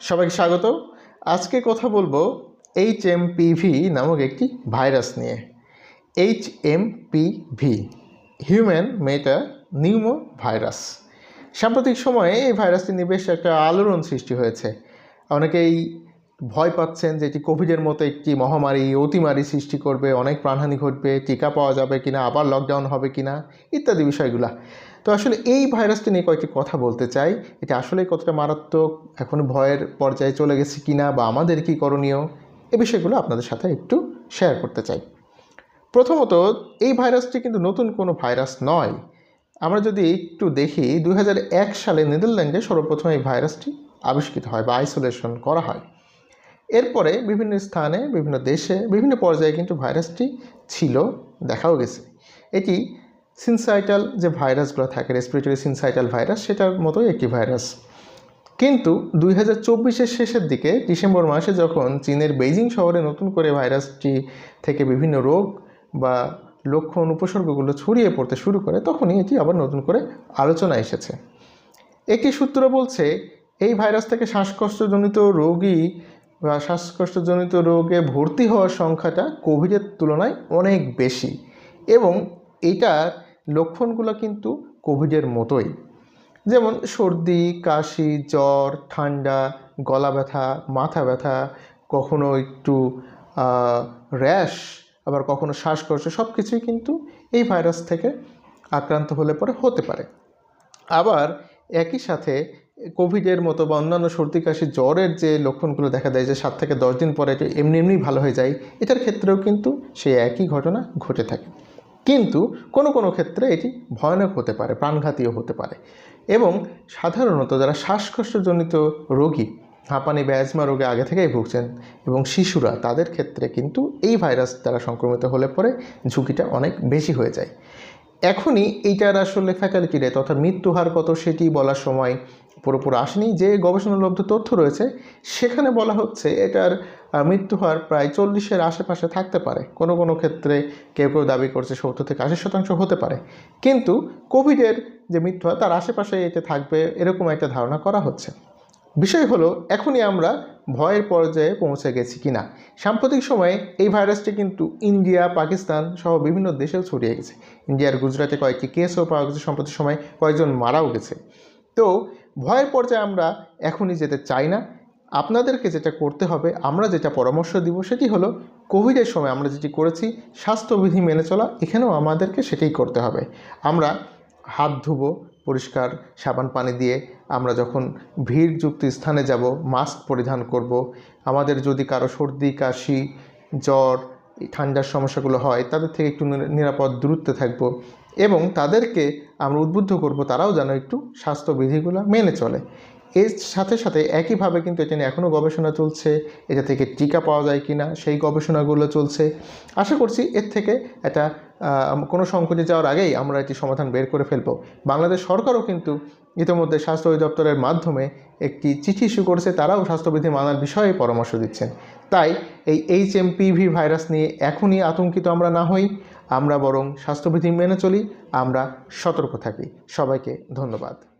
সবাইকে স্বাগত আজকে কথা বলব এইচ এম পিভি নামক একটি ভাইরাস নিয়ে। H M P V human metapneumovirus সাম্প্রতিক সময়ে এই ভাইরাসটি নিয়ে বেশ একটা আলোড়ন সৃষ্টি হয়েছে। অনেকেই ভয় পাচ্ছেন যে এটি কোভিডের মতো একটি মহামারী, অতিমারি সৃষ্টি করবে, অনেক প্রাণহানি ঘটবে, টিকা পাওয়া যাবে কিনা, আবার লকডাউন হবে কিনা, ইত্যাদি বিষয়গুলা। তো আসলে এই ভাইরাসটি নিয়ে কয়েকটি কথা বলতে চাই। এটা আসলে কতটা মারাত্মক, এখন ভয়ের পর্যায়ে চলে গেছে কিনা বা আমাদের কি করণীয়, এ বিষয়গুলো আপনাদের সাথে একটু শেয়ার করতে চাই। প্রথমত, এই ভাইরাসটি কিন্তু নতুন কোনো ভাইরাস নয়। আমরা যদি একটু দেখি দু হাজার এক সালে নেদারল্যান্ডে সর্বপ্রথম এই ভাইরাসটি আবিষ্কৃত হয় বা আইসোলেশন করা হয়। এরপরে বিভিন্ন স্থানে, বিভিন্ন দেশে, বিভিন্ন পর্যায়ে কিন্তু ভাইরাসটি ছিল, দেখাও গেছে। এটি সিনসাইটাল যে ভাইরাসগুলো থাকে রেসপিরেটরি সিনসাইটাল ভাইরাস, সেটার মতোই একটি ভাইরাস। কিন্তু দুই হাজার চব্বিশের শেষের দিকে, ডিসেম্বর মাসে যখন চীনের বেইজিং শহরে নতুন করে ভাইরাসটি থেকে বিভিন্ন রোগ বা লক্ষণ উপসর্গগুলো ছড়িয়ে পড়তে শুরু করে, তখনই এটি আবার নতুন করে আলোচনা এসেছে। একটি সূত্র বলছে, এই ভাইরাস থেকে শ্বাসকষ্টজনিত রোগী বা শ্বাসকষ্টজনিত রোগে ভর্তি হওয়ার সংখ্যাটা কোভিডের তুলনায় অনেক বেশি এবং এটার লক্ষণগুলো কিন্তু কোভিডের মতোই। যেমন সর্দি, কাশি, জ্বর, ঠান্ডা, গলা ব্যথা, মাথা ব্যথা, কখনো একটু র্যাশ, আবার কখনো শ্বাসকষ্ট সব কিছুই কিন্তু এই ভাইরাস থেকে আক্রান্ত হলে পরে হতে পারে। আবার একই সাথে কোভিডের মতো বা অন্যান্য সর্দি, কাশি, জ্বরের যে লক্ষণগুলো দেখা দেয় যে সাত থেকে দশ দিন পরে এমনি এমনি ভালো হয়ে যায়, এটার ক্ষেত্রেও কিন্তু সেই একই ঘটনা ঘটে থাকে। কিন্তু কোনো কোনো ক্ষেত্রে এটি ভয়ানক হতে পারে প্রাণঘাতীয় হতে পারে। এবং সাধারণত যারা শ্বাসকষ্টজনিত রোগী, হাঁপানি ব্যাজমা রোগে আগে থেকেই ভুগছেন এবং শিশুরা, তাদের ক্ষেত্রে কিন্তু এই ভাইরাস দ্বারা সংক্রমিত হলে পরে ঝুঁকিটা অনেক বেশি হয়ে যায়। এখনই এইটার আসলে ফ্যাকাল্টি রেট অর্থাৎ মৃত্যু হার কত সেটি বলার সময় পুরোপুরি আসেনি। যে গবেষণালব্ধ তথ্য রয়েছে, সেখানে বলা হচ্ছে এটার মৃত্যু হার প্রায় চল্লিশের আশেপাশে থাকতে পারে। কোনো কোনো ক্ষেত্রে কেউ কেউ দাবি করছে সত্তর থেকে আশি শতাংশ হতে পারে। কিন্তু কোভিডের যে মৃত্যু হয় তার আশেপাশে এটা থাকবে এরকম একটা ধারণা করা হচ্ছে। বিষয় হলো, এখনই আমরা ভয়ের পর্যায়ে পৌঁছে গেছি কিনা? সাম্প্রতিক সময়ে এই ভাইরাসটি কিন্তু ইন্ডিয়া, পাকিস্তান সহ বিভিন্ন দেশেও ছড়িয়ে গেছে। ইন্ডিয়ার গুজরাটে কয়েকটি কেসও পাওয়া গেছে। সাম্প্রতিক সময় কয়েকজন মারাও গেছে। তো ভয়ের পর্যায়ে আমরা এখনই যেতে চাই না। আপনাদেরকে যেটা করতে হবে, আমরা যেটা পরামর্শ দিব সেটি হলো কোভিডের সময় আমরা যেটি করেছি, স্বাস্থ্যবিধি মেনে চলা, এখানেও আমাদেরকে সেটাই করতে হবে। আমরা হাত ধুবো, পরিষ্কার সাবান পানি দিয়ে, আমরা যখন ভিড়যুক্ত স্থানে যাব, মাস্ক পরিধান করব। আমাদের যদি কারও সর্দি, কাশি, জ্বর ঠান্ডার সমস্যাগুলো হয়, তাদের থেকে একটু নিরাপদ দূরত্বে থাকব এবং তাদেরকে আমরা উদ্বুদ্ধ করব তারাও যেন একটু স্বাস্থ্যবিধিগুলো মেনে চলে। এর সাথে সাথে একইভাবে কিন্তু এটা নিয়ে এখনও গবেষণা চলছে, এটা থেকে টিকা পাওয়া যায় কি না সেই গবেষণাগুলো চলছে। আশা করছি এর থেকে একটা কোনো সংকটে যাওয়ার আগেই আমরা এটি সমাধান বের করে ফেলব। বাংলাদেশ সরকারও কিন্তু ইতিমধ্যে স্বাস্থ্য অধিদপ্তরের মাধ্যমে একটি চিঠি ইস্যু করেছে, তারাও স্বাস্থ্যবিধি মানার বিষয়ে পরামর্শ দিচ্ছেন। তাই এই এইচ এমপিভি ভাইরাস নিয়ে এখনই আতঙ্কিত আমরা না হই, আমরা বরং স্বাস্থ্যবিধি মেনে চলি, আমরা সতর্ক থাকি। সবাইকে ধন্যবাদ।